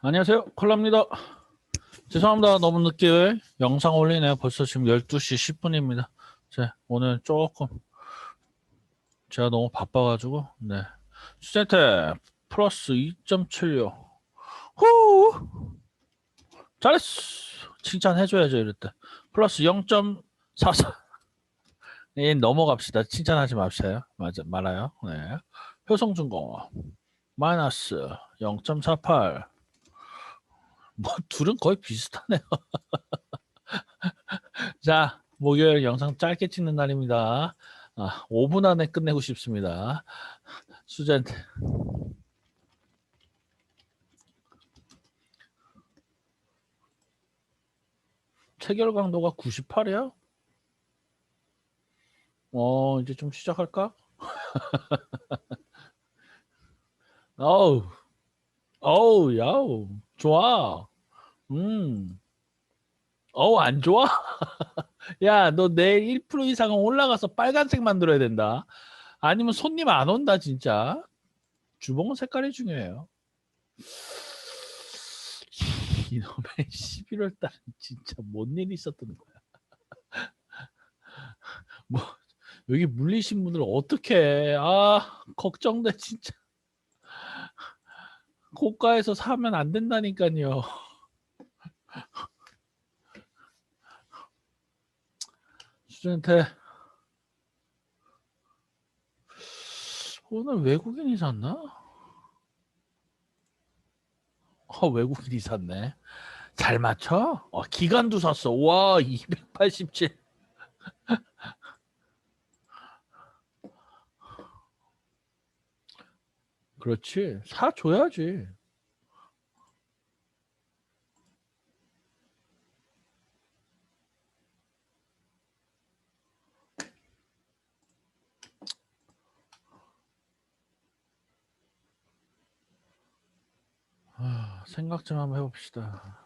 안녕하세요. 콜라입니다. 죄송합니다. 너무 늦게 영상 올리네요. 벌써 지금 12시 10분입니다. 제 오늘 조금 제가 너무 바빠가지고 네. 수제테 플러스 2.76 후! 잘했어! 칭찬해줘야죠 이럴 때. 플러스 0.44 예, 넘어갑시다. 칭찬하지 맙시다 맞아 말아요. 네. 효성중공. 마이너스 0.48 뭐 둘은 거의 비슷하네요. 자, 목요일 영상 짧게 찍는 날입니다. 아, 5분 안에 끝내고 싶습니다. 수젠 체결 강도가 98이야? 어, 이제 좀 시작할까? 어우, 어우, 야우, 좋아. 음. 어우, 안 좋아? 야, 너 내일 1% 이상은 올라가서 빨간색 만들어야 된다. 아니면 손님 안 온다, 진짜. 주봉은 색깔이 중요해요. 이놈의 11월 달 진짜 뭔 일이 있었던 거야. 뭐, 여기 물리신 분들 어떻게 아, 걱정돼, 진짜. 고가에서 사면 안 된다니까요. 수준한테 오늘 외국인이 샀나? 어, 외국인이 샀네. 잘 맞춰? 어, 기간도 샀어. 와, 287. 그렇지. 사줘야지. 아, 생각 좀 한번 해봅시다.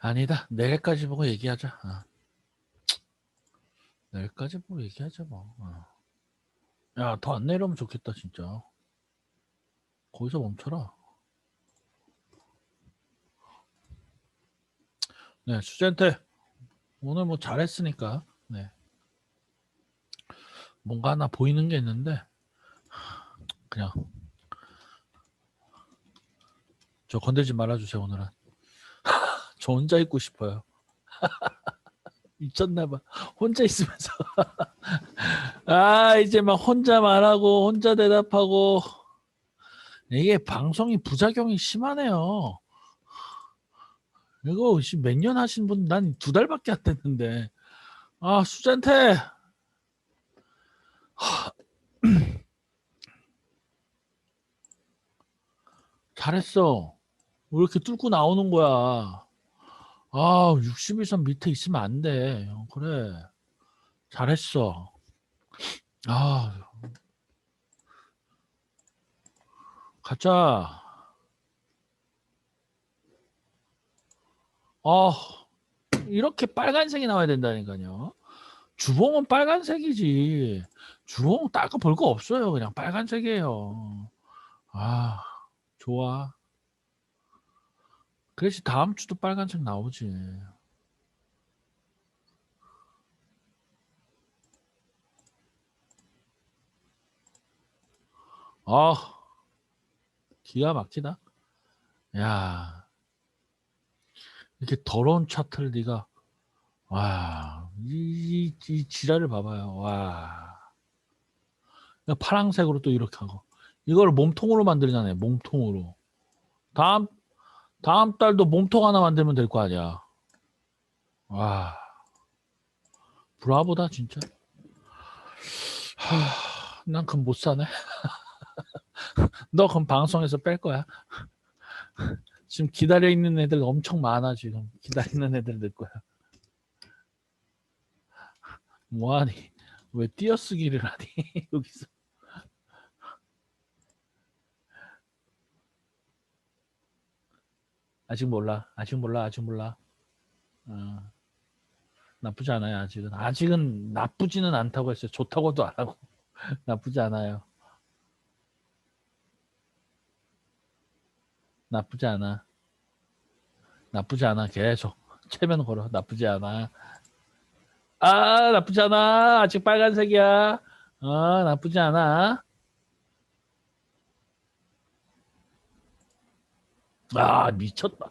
아니다. 내일까지 보고 얘기하자. 어. 내일까지 보고 얘기하자 뭐. 어. 야, 더 안 내려오면 좋겠다, 진짜. 거기서 멈춰라. 네, 수젠테 오늘 뭐 잘했으니까 네. 뭔가 하나 보이는 게 있는데 그냥. 저 건들지 말아주세요 오늘은. 저 혼자 있고 싶어요. 미쳤나봐. 혼자 있으면서. 아 이제 막 혼자 말하고 혼자 대답하고. 이게 방송이 부작용이 심하네요 이거 몇 년 하신 분 난 두 달밖에 안 됐는데. 아 수잔테. 하, 잘했어. 왜 이렇게 뚫고 나오는 거야? 아 61선 밑에 있으면 안돼. 어, 그래. 잘했어. 아. 가자 아, 이렇게 빨간색이 나와야 된다니까요. 주봉은 빨간색이지. 주봉 닦아 볼거 없어요. 그냥 빨간색이에요. 아, 좋아. 그래서 다음 주도 빨간색 나오지. 아, 기가 막히다. 야. 이렇게 더러운 차트를 네가 와, 이, 이 지랄을 봐봐요. 와. 파랑색으로 또 이렇게 하고. 이걸 몸통으로 만들잖아요. 몸통으로. 다음, 다음 달도 몸통 하나 만들면 될 거 아니야. 와. 브라보다, 진짜. 하, 난 그럼 못 사네. 너 그럼 방송에서 뺄 거야. 지금 기다려 있는 애들 엄청 많아 지금 기다리는 애들 들 거야. 뭐하니? 왜 띄어쓰기를 하니 여기서? 아직 몰라. 아직 몰라. 아직 몰라. 어. 나쁘지 않아요. 아직은 아직은 나쁘지는 않다고 했어요. 좋다고도 안 하고 나쁘지 않아요. 나쁘지 않아. 나쁘지 않아. 계속 체면 걸어. 나쁘지 않아. 아 나쁘지 않아. 아직 빨간색이야. 아 나쁘지 않아. 아 미쳤다.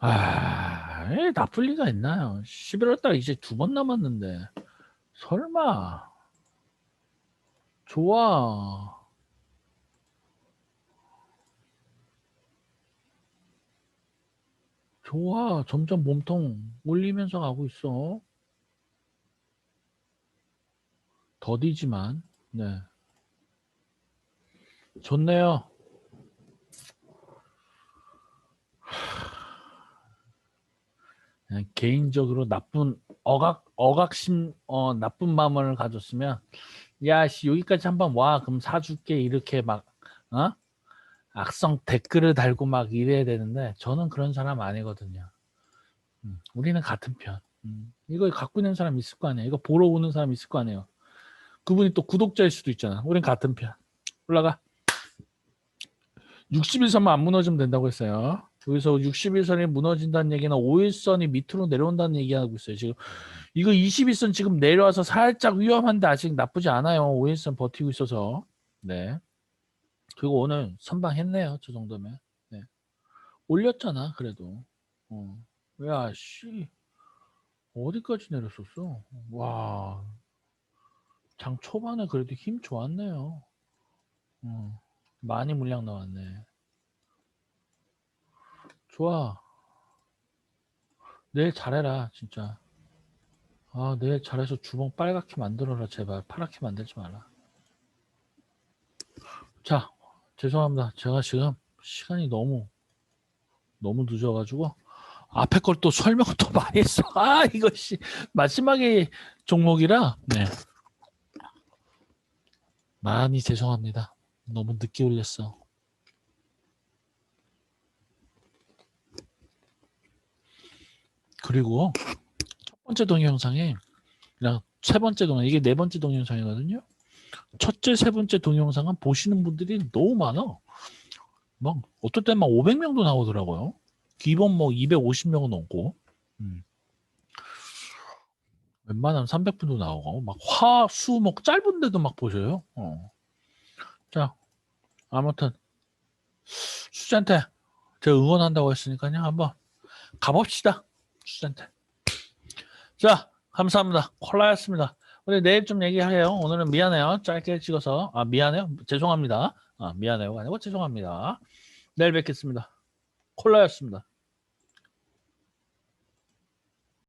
아 에이, 나쁠 리가 있나요? 11월 달 이제 두 번 남았는데 설마 좋아. 좋아. 점점 몸통 올리면서 가고 있어. 더디지만, 네. 좋네요. 개인적으로 나쁜 억악 억악심 어 나쁜 마음을 가졌으면 야씨 여기까지 한번 와 그럼 사줄게 이렇게 막 어? 악성 댓글을 달고 막 이래야 되는데 저는 그런 사람 아니거든요. 음, 우리는 같은 편. 음, 이거 갖고 있는 사람 있을 거 아니에요. 이거 보러 오는 사람 있을 거 아니에요. 그분이 또 구독자일 수도 있잖아. 우린 같은 편. 올라가. 61선만 안 무너지면 된다고 했어요. 여기서 61선이 무너진다는 얘기는 5일선이 밑으로 내려온다는 얘기하고 있어요. 지금 이거 21선 지금 내려와서 살짝 위험한데 아직 나쁘지 않아요. 5일선 버티고 있어서. 네. 그리고 오늘 선방했네요. 저 정도면. 네. 올렸잖아. 그래도. 어. 야, 씨. 어디까지 내렸었어? 와. 장 초반에 그래도 힘 좋았네요. 어. 많이 물량 나왔네. 좋아. 내일 잘해라, 진짜. 아, 내일 잘해서 주먹 빨갛게 만들어라, 제발. 파랗게 만들지 마라. 자, 죄송합니다. 제가 지금 시간이 너무, 너무 늦어가지고, 앞에 걸 또 설명을 또 많이 했어. 아, 씨. 마지막에 종목이라, 네. 많이 죄송합니다. 너무 늦게 올렸어. 그리고 첫 번째 동영상에 세 번째 동영 이게 네 번째 동영상이거든요. 첫째, 세 번째 동영상은 보시는 분들이 너무 많아. 막 어떨 땐막 500명도 나오더라고요. 기본 뭐 250명은 넘고. 음. 웬만하면 300분도 나오고 막 화수 목 짧은데도 막 보셔요. 어. 자, 아무튼 수지한테 제가 응원한다고 했으니까요. 한번 가봅시다. 수지한테. 자, 감사합니다. 콜라였습니다. 우리 내일 좀 얘기해요. 오늘은 미안해요. 짧게 찍어서. 아, 미안해요. 죄송합니다. 아, 미안해요. 아니고 죄송합니다. 내일 뵙겠습니다. 콜라였습니다.